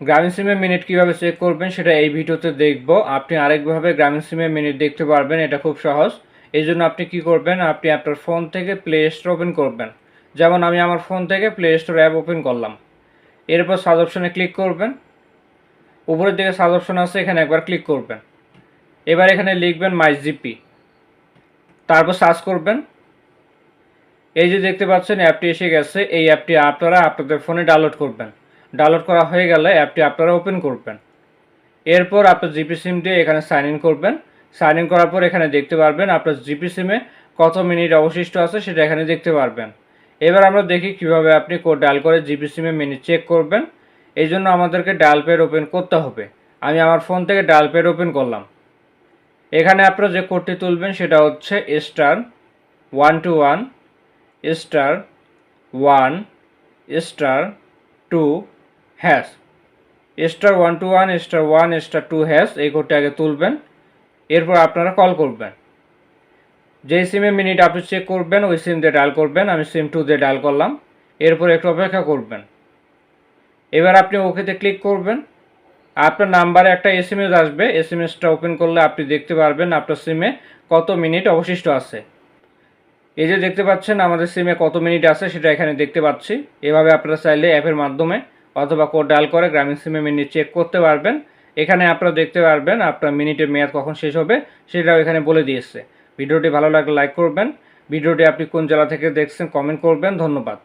গ্রামীণ সিমের মিনিট কীভাবে চেক করবেন সেটা এই ভিডিওতে দেখব। আপনি আরেকভাবে গ্রামীণ সিমের মিনিট দেখতে পারবেন, এটা খুব সহজ। এই জন্য আপনি কি করবেন, আপনি আপনার ফোন থেকে প্লে স্টোর ওপেন করবেন। যেমন আমি আমার ফোন থেকে প্লে স্টোর অ্যাপ ওপেন করলাম। এরপর সার্চ অপশনে ক্লিক করবেন। উপরের দিকে সার্চ অপশন আছে, এখানে একবার ক্লিক করবেন। এবার এখানে লিখবেন মাই জিপি তারপর সার্চ করবেন। এই যে দেখতে পাচ্ছেন অ্যাপটি এসে গেছে। এই অ্যাপটি আপনারা আপনাদের ফোনে ডাউনলোড করবেন। ডাউনলোড করা হয়ে গেলে অ্যাপটি আপনারা ওপেন করবেন। এরপর আপনার জিপি সিম দিয়ে এখানে সাইন ইন করবেন। সাইন ইন করার পর এখানে দেখতে পারবেন আপনার জিপি সিমে কত মিনিট অবশিষ্ট আছে সেটা এখানে দেখতে পারবেন। এবার আমরা দেখি কীভাবে আপনি কোড ডায়াল করে জিপি সিমে মিনিট চেক করবেন। এই জন্য আমাদেরকে ডায়াল পেড ওপেন করতে হবে। আমি আমার ফোন থেকে ডায়াল পেড ওপেন করলাম। এখানে আপনারা যে কোডটি তুলবেন সেটা হচ্ছে star one two one star one star two hash. Star one two one, star one, star two hash, এই কোডটি আগে তুলবেন, এরপর আপনারা কল করবেন। যেই সিমে মিনিট আপনি চেক করবেন, ওই সিম দিয়ে ডায়াল করবেন, আমি সিম টু দিয়ে ডায়াল করলাম, এরপর একটু অপেক্ষা করবেন। এবার আপনি ওকেতে ক্লিক করবেন, আপনার নাম্বারে একটা এস এম এস আসবে এস এম এসটা ওপেন করলে আপনি দেখতে পারবেন আপনার সিমে কত মিনিট অবশিষ্ট আছে। এই যে দেখতে পাচ্ছেন, আমাদের সিমে কত মিনিট আছে সেটা এখানে দেখতে পাচ্ছি। এভাবে আপনারা চাইলে অ্যাপের মাধ্যমে অথবা কোড ডাল করে গ্রামীণ সিমে মিনিট চেক করতে পারবেন। এখানে আপনারা দেখতে পারবেন আপনার মিনিটের মেয়াদ কখন শেষ হবে, সেটাও এখানে বলে দিয়েছে। ভিডিওটি ভালো লাগলে লাইক করবেন। ভিডিওটি আপনি কোন জেলা থেকে দেখছেন কমেন্ট করবেন। ধন্যবাদ।